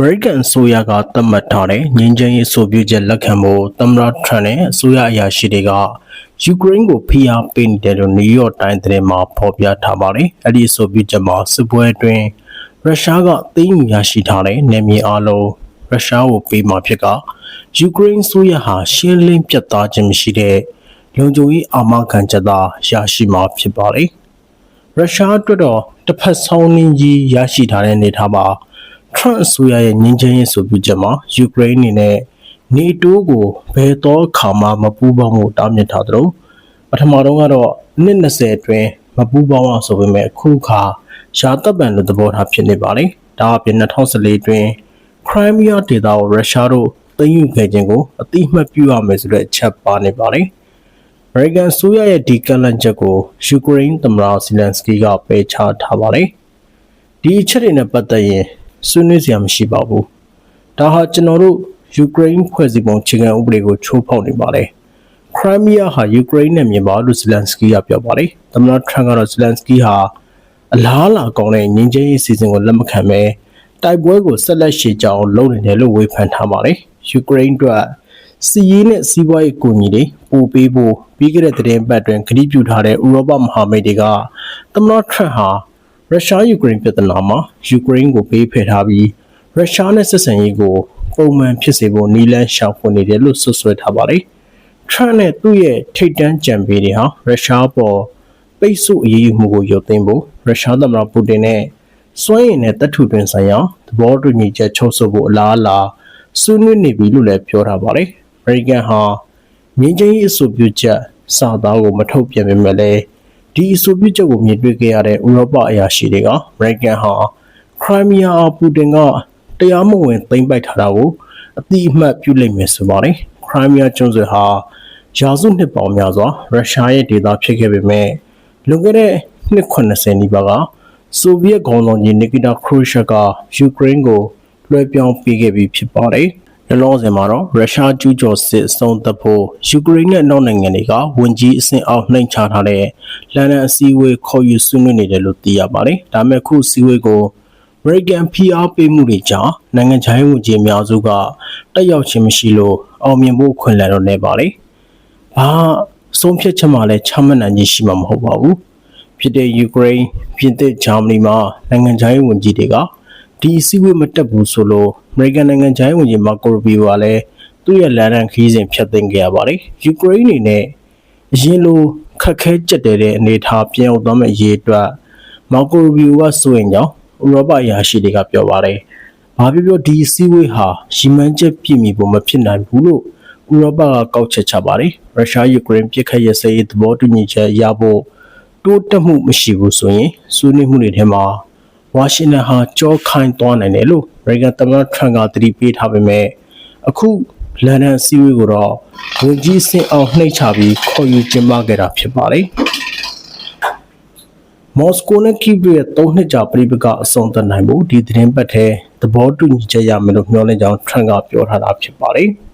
မေရိကန်အစိုးရကသတ်မှတ်ထားတဲ့ငြိမ်းချမ်းရေးဆိုပြုချက်လက်ခံဖို့သမ္မတထရန့်နဲ့အစိုးရအရာရှိတွေကယူကရိန်းကိုဖိအားပေးနေတယ်လို့နယူးယောက်တိုင်းသတင်းမှာဖော်ပြထားပါတယ်။အဲ့ဒီဆိုပြုချက်မှာစစ်ပွဲအတွင်းရုရှားကသိမ်းယူရရှိထားတဲ့နေမြေအလုံးရုရှားကိုပေးမှဖြစ်ကယူကရိန်းဆိုရဟာရှင်းလင်းပြတ်သားခြင်းမရှိတဲ့လုံခြုံရေးအာမခံချက်သာရရှိမှာဖြစ်ပါတယ်။ရုရှားအတွက်တော့တစ်ဖက်ဆောင်းနှင်းကြီးရရှိထားတဲ့အနေအထားမှာ ထရန့်အစိုးရရဲ့ငြင်းချမ်းရေးဆိုပြုချက်မှာယူကရိန်းအနေနဲ့နေတိုးကိုဘယ်တော့ခါမှမပူးပေါင်းမှုတားမြစ်ထားသလိုပထမတော့ကတော့နှစ်20အတွင်းမပူးပေါင်းအောင်ဆိုပေမဲ့အခုခါရှားတပ်ပံလို့သဘောထားဖြစ်နေပါလေဒါအပြင်2014အတွင်းခရိုင်းမီးယားဒေသကိုရုရှားတို့သိမ်းယူခဲ့ခြင်းကိုအတိအမှတ်ပြုရမယ်ဆိုတဲ့အချက်ပါနေပါလေအမေရိကန်ဆိုရရဲ့ဒီကန့်လန့်ချက်ကိုယူကရိန်းသမ္မတဇီလန်စကီကပယ်ချထားပါတယ်။ဒီအချက်တွေနဲ့ပတ်သက်ရင် ဆွေးနွေးစရာမရှိပါဘူး။ဒါဟာကျွန်တော်တို့ယူကရိန်းဖွဲ့စည်းပုံခြေခံဥပဒေကိုချိုးဖောက်နေပါတယ်။ခရိုင်းမီးယားဟာယူကရိန်းနဲ့မြေပါလို့ဇီလန်စကီကပြောပါတယ်။သမ္မတထရန့်ကတော့ဇီလန်စကီဟာအလားအလာကောင်းတဲ့ငြင်းချင်းရေးစီစဉ်ကိုလက်မခံပဲတိုက်ပွဲကိုဆက်လက်ရှေ့ကြောင်းလုပ်နေတယ်လို့ဝေဖန်ထားပါတယ်။ယူကရိန်းအတွက်စီးရေးနဲ့စီးပွားရေးကူညီတွေပို့ပေးဖို့ပြီးခဲ့တဲ့သတင်းပတ်တွင်ကတိပြုထားတဲ့ဥရောပမဟာမိတ်တွေကသမ္မတထရန့်ဟာ ရုရှားယူကရိန်းပြည်ထနာမှာယူကရိန်းကိုပေးဖယ်ထားပြီးရုရှားနဲ့ဆက်ဆံရေးကိုပုံမှန်ဖြစ်စေဖို့နီလန်းရှောင်ဖွင့်နေတယ်လို့ဆွဆွဲထားပါတယ်။ထရန့်နဲ့သူ့ရဲ့ထိတ်တန်းကြံပေးတွေဟာရုရှားပေါ်ပိတ်ဆို့အရေးယူမှုကိုရုပ်သိမ်းဖို့ရုရှားသမ္မတပူတင်နဲ့စွမ်းရည်နဲ့တပ်ထုတွင်ဆိုင်ရာသဘောတူညီချက်ချုပ်ဆိုဖို့အလားအလာဆွေးနွေးနေပြီလို့လည်းပြောထားပါတယ်။အမေရိကန်ဟာငင်းချင်းရေးအဆိုပြုချက်စာသားကိုမထုတ်ပြန်ပေမဲ့လည်း ဒီအဆိုပြုချက်ကိုမြင်တွေ့ခဲ့ရတဲ့ဥရောပအရာရှိတွေကအမေရိကန်ဟာခရိုင်းမီးယားအားပူတင်ကတရားမဝင်သိမ်းပိုက်ထားတာကိုအတိအမှတ်ပြုလိုက်မယ်ဆိုပါတယ်ခရိုင်းမီးယားကျွန်းဆွယ်ဟာရာစုနှစ်ပေါင်းများစွာရုရှားရဲ့ဒေသဖြစ်ခဲ့ပေမဲ့လွန်ခဲ့တဲ့နှစ်80နီးပါးကဆိုဗီယက်ခေါင်းဆောင်ကြီးနီကီတာခရူရှက်ကယူကရိန်းကိုလွှဲပြောင်းပေးခဲ့ပြီးဖြစ်ပါတယ်။ လောလောဆယ်မှာတော့ရုရှားကျူးကျော်စစ်အဆုံးသတ်ဖို့ယူကရိန်းနဲ့နောက်နိုင်ငံတွေကဝန်ကြီးအဆင့်အောက်နှိမ်ချထားတဲ့လန်ဒန်အစည်းအဝေးခေါ်ယူဆွေးနွေးနေတယ်လို့သိရပါတယ်။ဒါပေမဲ့ခုအစည်းအဝေးကို American PR ပေးမှုတွေကြောင့်နိုင်ငံခြားရေးဝန်ကြီးအများစုကတက်ရောက်ခြင်းမရှိလို့အောင်မြင်ဖို့ခွင့်လန်းတော့နေပါလေ။ဘာဆုံးဖြတ်ချက်မှလည်းချမှတ်နိုင်ခြင်းရှိမှာမဟုတ်ပါဘူး။ဖြစ်တဲ့ယူကရိန်းပြင်သစ်ဂျာမနီမှာနိုင်ငံခြားရေးဝန်ကြီးတွေကဒီအစည်းအဝေးမတက်ဘူးဆိုလို့ American နိုင်ငံခြားရေးဝန်ကြီးမာကိုရူဘီယိုကလည်းသူ့ရဲ့လန်ဒန်ခရီးစဉ်ဖျက်သိမ်းခဲ့ရပါတယ်။ယူကရိန်းအနေနဲ့အရင်လိုခက်ခဲကြက်တဲတဲ့အနေအထားပြန်ရောက်သွားမယ့်အရေးအတွက်မာကိုရူဘီယိုကစိုးရင်ကြောင့်ဥရောပအရာရှိတွေကပြောပါတယ်။ဘာပြောပြောဒီအစည်းအဝေးဟာရီမန်းချက်ပြည့်မီဖို့မဖြစ်နိုင်ဘူးလို့ဥရောပကကောက်ချက်ချပါတယ်။ရုရှားယူကရိန်းပြစ်ခတ်ရစရေးသဘောတူညီချက်ရဖို့တိုးတက်မှုမရှိဘူးဆိုရင်ဆွေးနွေးမှုတွေထဲမှာ ဝါရှင်တန်ဟာကြောခိုင်းသွားနိုင်တယ်လို့အမေရိကန်သမ္မတထရန့်ကသတိပေးထားပေမဲ့အခုလန်ဒန်အစည်းအဝေးကိုတော့ဝန်ကြီးစင်အောင်နှိပ်ချပြီးခေါ်ယူကျင်းပခဲ့တာဖြစ်ပါတယ်။မော်စကိုနဲ့ကိဗ်ရဲ့၃နှစ်ကြာပြည်ပကအဆုံးသတ်နိုင်ဖို့ဒီသတင်းပတ်ထဲသဘောတူညီချက်ရမယ်လို့မျှော်လင့်ကြောင်းထရန့်ကပြောထားတာဖြစ်ပါတယ်။